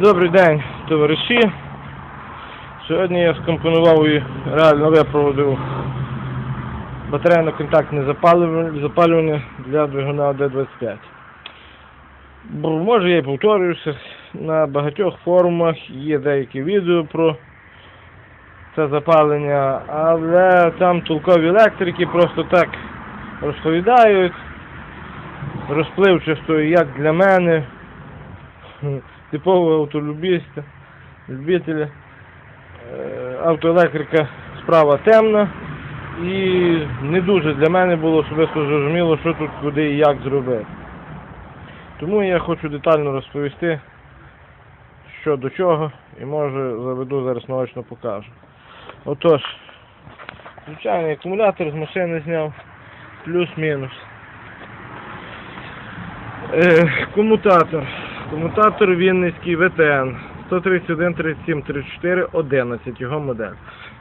Добрий день, товариші. Сьогодні я скомпонував і реально випроводив батарейно-контактне запалювання, для двигуна D25. Бо, може я і повторююся, на багатьох форумах є деякі відео про це запалення, але там толкові електрики просто так розповідають, розпливчасто, як для мене, типового автолюбіста, любителя. Е, Автоелектрика справа темна і не дуже для мене було особисто зрозуміло, що тут, куди і як зробити. Тому я хочу детально розповісти, що до чого, і може заведу зараз наочно покажу. Отож, звичайний акумулятор з машини зняв, плюс-мінус. Е, комутатор. Комутатор Вінницький ВТН 131 37 34 11 його модель.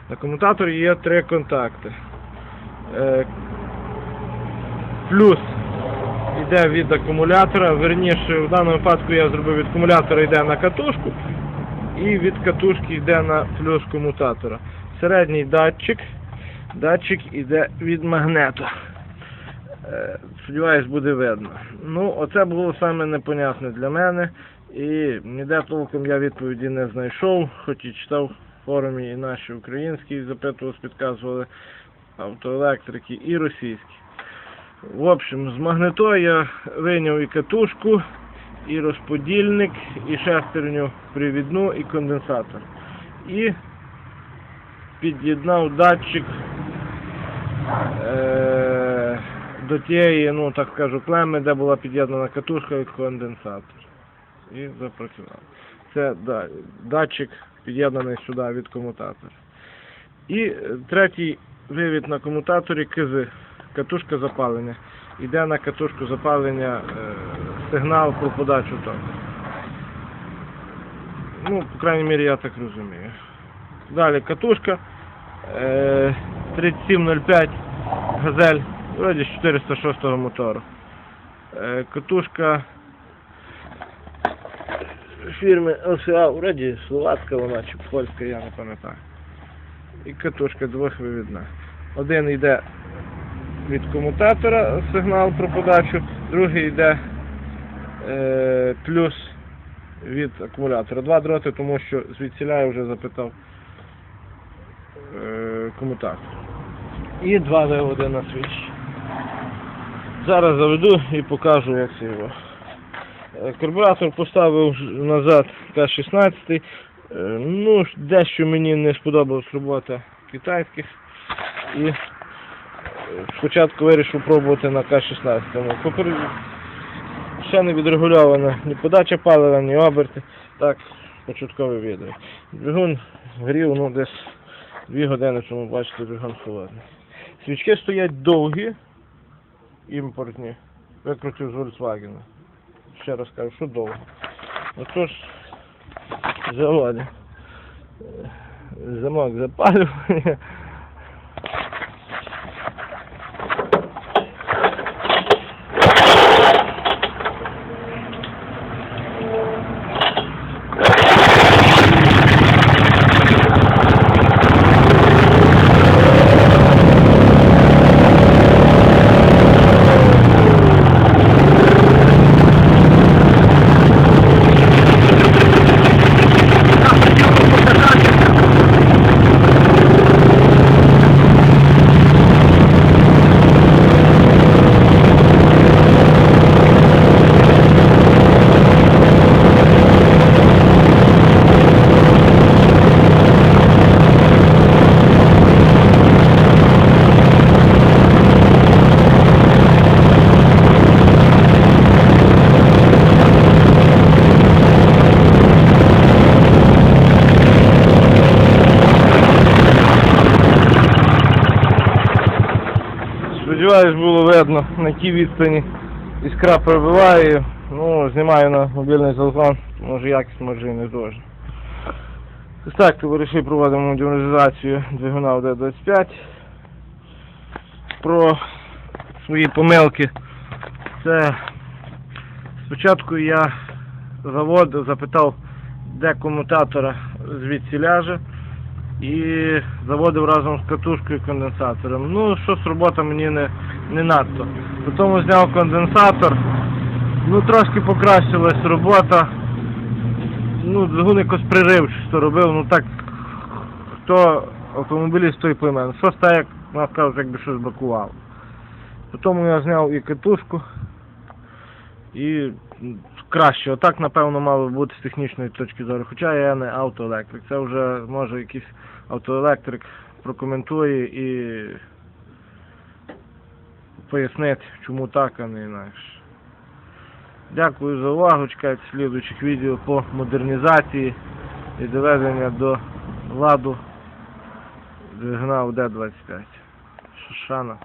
На комутаторі є три контакти. Е, плюс йде від акумулятора, верніше в даному випадку я зробив від акумулятора йде на катушку і від катушки йде на плюс комутатора. Середній датчик, датчик йде від магнету. Е, Сподіваюсь, буде видно. Ну, оце було саме непонятне для мене. І ніде толком я відповіді не знайшов, хоч і читав в форумі і наші українські, запитував, підказували автоелектрики і російські. В общем, з магнитою я вийняв і катушку, і розподільник, і шестерню привідну, і конденсатор. І під'єднав датчик е- до тієї, ну так скажу, клеми, де була під'єднана катушка і конденсатор. І запрацював. Це да, датчик під'єднаний сюди від комутатора. І е, третій вивід на комутаторі КЗ, катушка запалення. Іде на катушку запалення е, сигнал про подачу току. Ну, по крайній мірі, я так розумію. Далі катушка е, 3705 газель, вроді з 406 мотору. Катушка фірми ЛСА, вроді словацька вона чи польська, я не пам'ятаю. І катушка двохвивідна. Один йде від комутатора сигнал про подачу, другий йде е, плюс від акумулятора. Два дроти, тому що звідсіля я вже запитав е, комутатор. І два виводи на свіч. Зараз заведу і покажу, як це його. Е, Карбюратор поставив назад К-16. Е, Ну, дещо мені не сподобалась робота китайських. І е, спочатку вирішив пробувати на К-16. Попер... Ще не відрегульована ні подача палива, ні оберти. Так, початкове відео. Двигун грів ну, десь 2 години, тому бачите, двигун холодний. Свічки стоять довгі, імпортні. Викрутив з Volkswagen. Ще раз кажу, що довго. Отож, заводи. Е, Замок запалювання. Сподіваюсь, було видно на тій відстані іскра пробиває. Ну, знімаю на мобільний телефон, може якість може і не дуже. Так, товариші, проводимо модернізацію двигуна в D25. Про свої помилки. Це спочатку я завод запитав де комутатора звідси ляже і заводив разом з катушкою конденсатором. Ну, щось робота мені не, не надто. Потім зняв конденсатор, ну трошки покращилась робота. Ну, двигун якось приривчисто робив, ну так хто автомобіліст той пойме. Щось так, як нас кажуть, якби щось бакувало. Потім я зняв і катушку, і краще. Отак, напевно, мало бути з технічної точки зору. Хоча я не автоелектрик. Це вже може якийсь автоелектрик прокоментує і пояснить, чому так, а не інакше. Дякую за увагу. Чекайте слідуючих відео по модернізації і доведення до ладу двигуна УД-25. Шишана.